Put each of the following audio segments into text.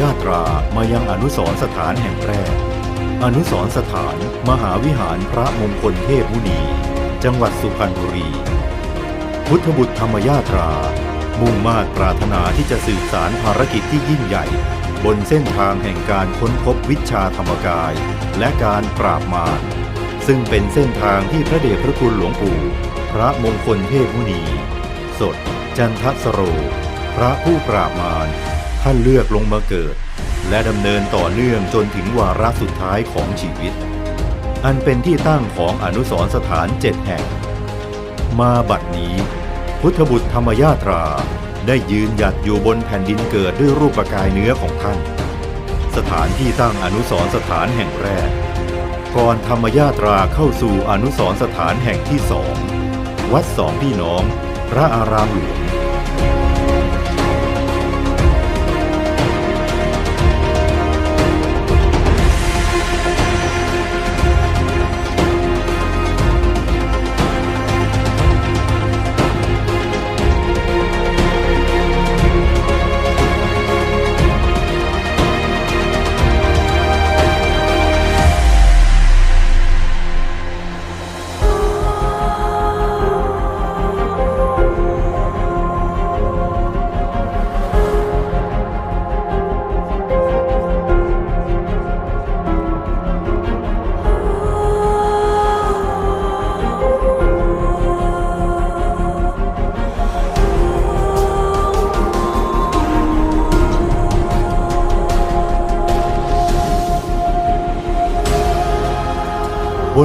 ตั้งแต่ธรรมยาตรามายังอนุสรสถานแห่งแรก อนุสรสถานมหาวิหารพระมงคลเทพมุนี จังหวัดสุพรรณบุรี พุทธบุตรธรรมยาตรา มุ่งมาตรปรารถนาที่จะสืบสารภารกิจที่ยิ่งใหญ่ บนเส้นทางแห่งการค้นพบวิชาธรรมกาย และการปราบมารซึ่งเป็นเส้นทางที่พระเดชพระคุณหลวงปู่ พระมงคลเทพมุนี สด จันทสโร พระผู้ปราบมาร ท่านเลือกลงมาเกิด และดำเนินต่อเนื่องจนถึงวาระสุดท้ายของชีวิต อันเป็นที่ตั้งของอนุสรสถานเจ็ดแห่ง มาบัดนี้ พุทธบุตรธรรมยาตราได้ยืนหยัดอยู่บนแผ่นดินเกิดด้วยรูปกายเนื้อของท่าน สถานที่ตั้งอนุสรสถานแห่งแรก ก่อนธรรมยาตราเข้าสู่อนุสรสถานแห่งที่สองวัดสองพี่น้อง พระอารามหลวง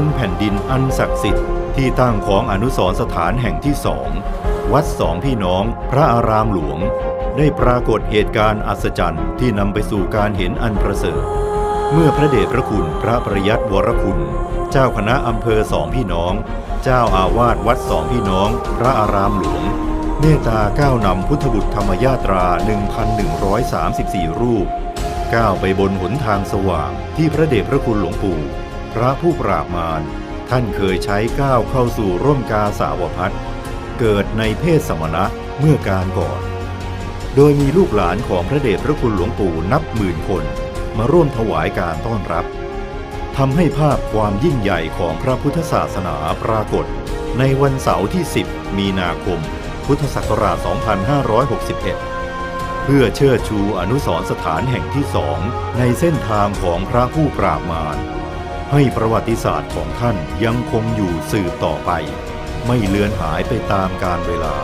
นแผ่นดินอันศักดิ์สิทธิ์ที่ตั้งของอนุสรสถานแห่งที่สอง วัดสองพี่น้องพระอารามหลวง ได้ปรากฏเหตุการณ์อัศจรรย์ที่นำไปสู่การเห็นอันประเสริฐ เมื่อพระเดชพระคุณพระประยัติวรคุณ เจ้าคณะอำเภอสองพี่น้อง เจ้าอาวาสวัดสองพี่น้อง พระอารามหลวงเมตตาก้าวนำพุทธบุตรธรรมยาตรา 1,134 รูป ก้าวไปบนหนทางสว่างที่พระเดชพระคุณหลวงปู่ พระผู้ปราบมารท่านเคยใช้ก้าวเข้าสู่ร่มกาสาวพัฒน์เกิดในเพศสมณะเมื่อการก่อน โดยมีลูกหลานของพระเดชพระคุณหลวงปู่นับหมื่นคนมาร่วมถวายการต้อนรับทำให้ภาพความยิ่งใหญ่ของพระพุทธศาสนาปรากฏ ในวันเสาร์ที่ 10 มีนาคม พุทธศักราช 2561 เพื่อเชิดชูอนุสรสถานแห่งที่สองในเส้นทางของพระผู้ปราบมาร ให้ประวัติศาสตร์ของท่านยังคงอยู่สืบต่อไป ไม่เลือนหายไปตามกาลเวลา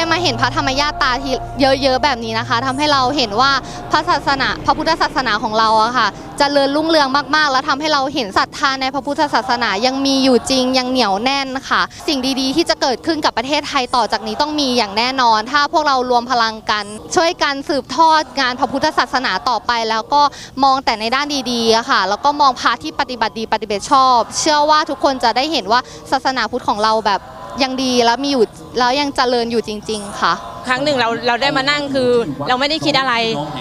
ได้มาเห็นพระธรรมญาตาที่เยอะๆแบบนี้นะคะทำให้เราเห็นว่าพระศาสนาพระพุทธศาสนาของเราอะค่ะจเจริญรุ่งเรืองมากๆ แล้วทำให้เราเห็นศรัทธาในพระพุทธศาสนายังมีอยู่จริงยังเหนียวแน่นค่ะ สิ่งดีๆ ที่จะเกิดขึ้นกับประเทศไทยต่อจากนี้ต้องมีอย่างแน่นอน ถ้าพวกเรารวมพลังกัน ช่วยกันสืบทอดงานพระพุทธศาสนาต่อไป แล้วก็มองแต่ในด้านดีๆะค่ะแล้วก็มองพระที่ปฏิบัติดีปฏิบัติชอบ เชื่อว่าทุกคนจะได้เห็นว่าศาสนาพุทธของเราแบบ ยังดีแล้วมีอยู่แล้วยังเจริญอยู่จริง ๆ ค่ะ ครั้งหนึ่งเราเราได้มานั่งคือเราไม่ได้คิดอะไร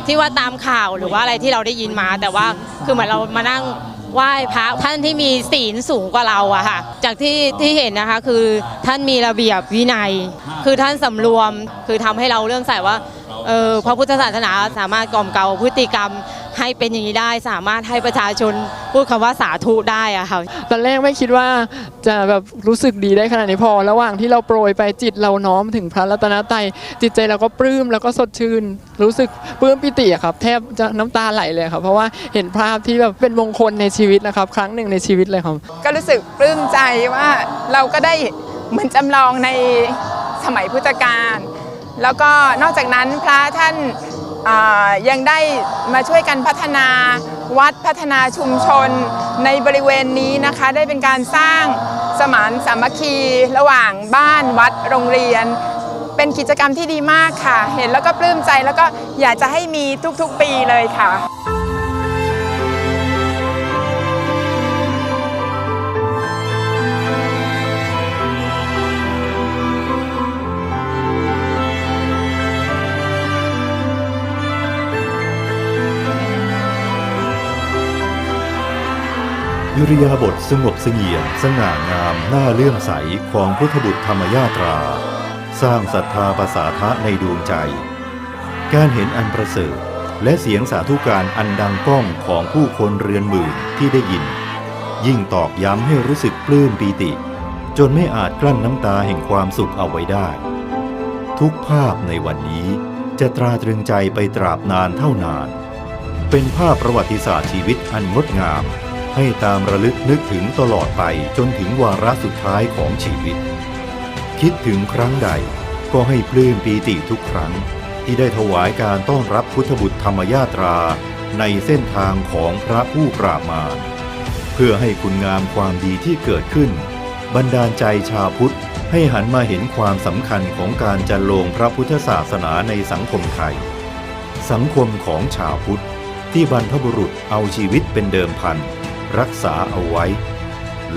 ที่ว่าตามข่าวหรือว่าอะไรที่เราได้ยินมา แต่ว่าคือเหมือนเรามานั่งไหว้พระท่านที่มีศีลสูงกว่าเราอะค่ะ จากที่ที่เห็นนะคะคือท่านมีระเบียบวินัย คือท่านสำรวมคือทำให้เราเรื่องใส่ว่าเออพระพุทธศาสนาสามารถกล่อมเกลาพฤติกรรม ให้เป็นอย่างนี้ได้สามารถให้ประชาชนพูดคำว่าสาธุได้อะค่ะตอนแรกไม่คิดว่าจะแบบรู้สึกดีได้ขนาดนี้พอ ระหว่างที่เราโปรยไปจิตเราน้อมถึงพระรัตนตรัยจิตใจเราก็ปลื้มแล้วก็สดชื่น รู้สึกปลื้มปิติอะครับ แทบจะน้ำตาไหลเลยครับเพราะว่าเห็นภาพที่แบบเป็นมงคลในชีวิตนะครับ ครั้งหนึ่งในชีวิตเลยครับ ก็รู้สึกปลื้มใจว่าเราก็ได้เหมือนจำลองในสมัยพุทธกาลแล้วก็นอกจากนั้นพระท่านอ่า ยังได้มาช่วยกันพัฒนาวัดพัฒนาชุมชนในบริเวณนี้นะคะ ได้เป็นการสร้างสมานสามัคคีระหว่างบ้านวัดโรงเรียน เป็นกิจกรรมที่ดีมากค่ะ เห็นแล้วก็ปลื้มใจแล้วก็อยากจะให้มีทุกๆปีเลยค่ะ ยุริยาบทสงบเสงี่ยมสง่างามน่าเลื่อมใสของพุทธบุตรธรรมยาตรา สร้างศรัทธาประสาทะในดวงใจ การเห็นอันประเสริฐและเสียงสาธุการอันดังก้องของผู้คนเรือนหมื่นที่ได้ยิน ยิ่งตอกย้ำให้รู้สึกปลื้มปีติ จนไม่อาจกลั้นน้ำตาแห่งความสุขเอาไว้ได้ ทุกภาพในวันนี้จะตราตรึงใจไปตราบนานเท่านาน เป็นภาพประวัติศาสตร์ชีวิตอันงดงาม ให้ตามระลึกนึกถึงตลอดไปจนถึงวาระสุดท้ายของชีวิต คิดถึงครั้งใดก็ให้ปลื้มปีติทุกครั้ง ที่ได้ถวายการต้อนรับพุทธบุตรธรรมยาตราในเส้นทางของพระผู้ปราบมารเพื่อให้คุณงามความดีที่เกิดขึ้น บันดาลใจชาวพุทธให้หันมาเห็นความสำคัญของการจันลงพระพุทธศาสนาในสังคมไทย สังคมของชาวพุทธที่บรรพบุรุษเอาชีวิตเป็นเดิมพัน รักษาเอาไว้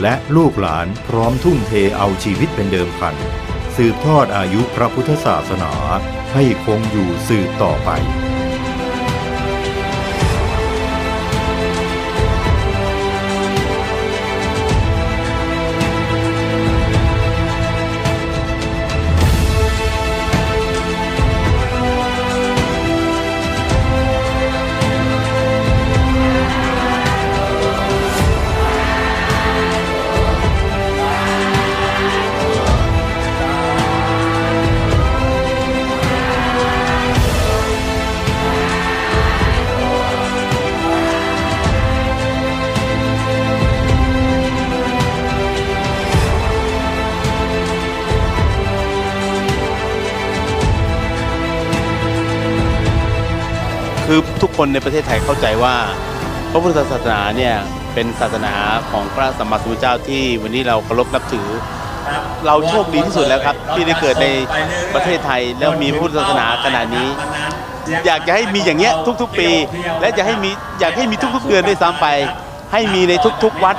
และลูกหลานพร้อมทุ่มเทเอาชีวิตเป็นเดิมพัน สืบทอดอายุพระพุทธศาสนาให้คงอยู่สืบต่อไป คือทุกคนในประเทศไทยเข้าใจว่าพระพุทธศาสนาเนี่ยเป็นศาสนาของพระสัมมาสัมพุทธเจ้าที่วันนี้เราเคารพนับถือ เราโชคดีที่สุดแล้วครับ ที่ได้เกิดในประเทศไทยแล้วมีพระพุทธศาสนาขนาดนี้ อยากจะให้มีอย่างเงี้ยทุก ๆ ปี และจะให้มีอยากให้มีทุก ๆ เดือนด้วยซ้ำไป ให้มีในทุก ๆ วัด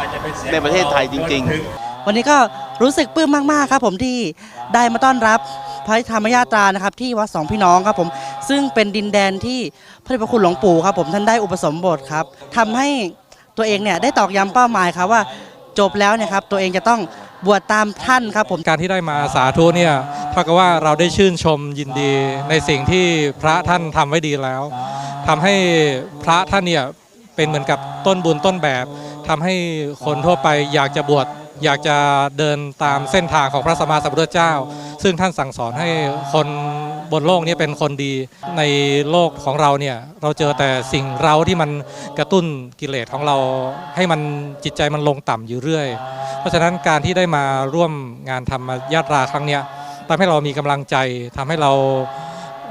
ในประเทศไทยจริง ๆ วันนี้ก็รู้สึกปลื้มมาก ๆ ครับผมที่ได้มาต้อนรับ พระธรรมญาตรานะครับที่วัดสองพี่น้องครับผมซึ่งเป็นดินแดนที่พระเดชพระคุณหลวงปู่ครับผมท่านได้อุปสมบทครับทำให้ตัวเองเนี่ยได้ตอกย้ำเป้าหมายครับว่าจบแล้วเนี่ยครับตัวเองจะต้องบวชตามท่านครับผม การที่ได้มาสาธุเนี่ยเท่ากับว่าเราได้ชื่นชมยินดีในสิ่งที่พระท่านทำไว้ดีแล้วทำให้พระท่านเนี่ยเป็นเหมือนกับต้นบุญต้นแบบทำให้คนทั่วไปอยากจะบวช อยากจะเดินตามเส้นทางของพระสัมมาสัมพุทธเจ้า ซึ่งท่านสั่งสอนให้คนบนโลกนี้เป็นคนดีในโลกของเราเนี่ยเราเจอแต่สิ่งเราที่มันกระตุ้นกิเลสของเราให้มันจิตใจมันลงต่ำอยู่เรื่อย เพราะฉะนั้นการที่ได้มาร่วมงานธรรมญาตราครั้งเนี้ยทำให้เรามีกำลังใจทำให้เรา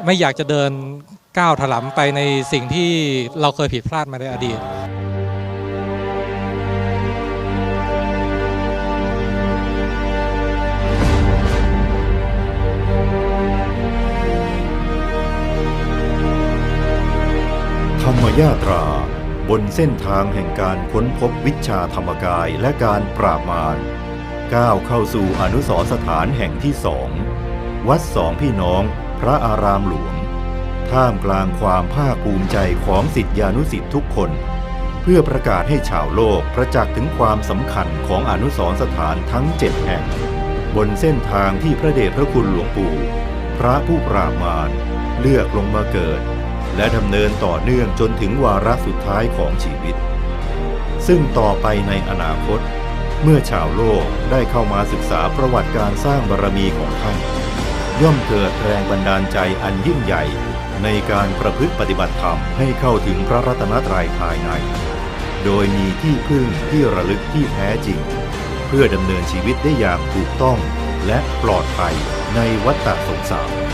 ไม่อยากจะเดินก้าวถลำไปในสิ่งที่เราเคยผิดพลาดมาในอดีต ยาตรา บนเส้นทางแห่งการค้นพบวิชาธรรมกายและการปราบมารก้าวเข้าสู่อนุสรสถานแห่งที่สอง วัดสองพี่น้องพระอารามหลวง ท่ามกลางความภาคภูมิใจของสิทธิานุสิทธิทุกคน เพื่อประกาศให้ชาวโลกประจักษ์ถึงความสำคัญของอนุสรสถานทั้งเจ็ดแห่ง บนเส้นทางที่พระเดชพระคุณหลวงปู่ พระผู้ปราบมารเลือกลงมาเกิด และดำเนินต่อเนื่องจนถึงวาระสุดท้ายของชีวิต ซึ่งต่อไปในอนาคต เมื่อชาวโลกได้เข้ามาศึกษาประวัติการสร้างบารมีของท่าน ย่อมเกิดแรงบันดาลใจอันยิ่งใหญ่ ในการประพฤติปฏิบัติธรรมให้เข้าถึงพระรัตนตรัยภายใน โดยมีที่พึ่งที่ระลึกที่แท้จริง เพื่อดำเนินชีวิตได้อย่างถูกต้องและปลอดภัยในวัฏสงสาร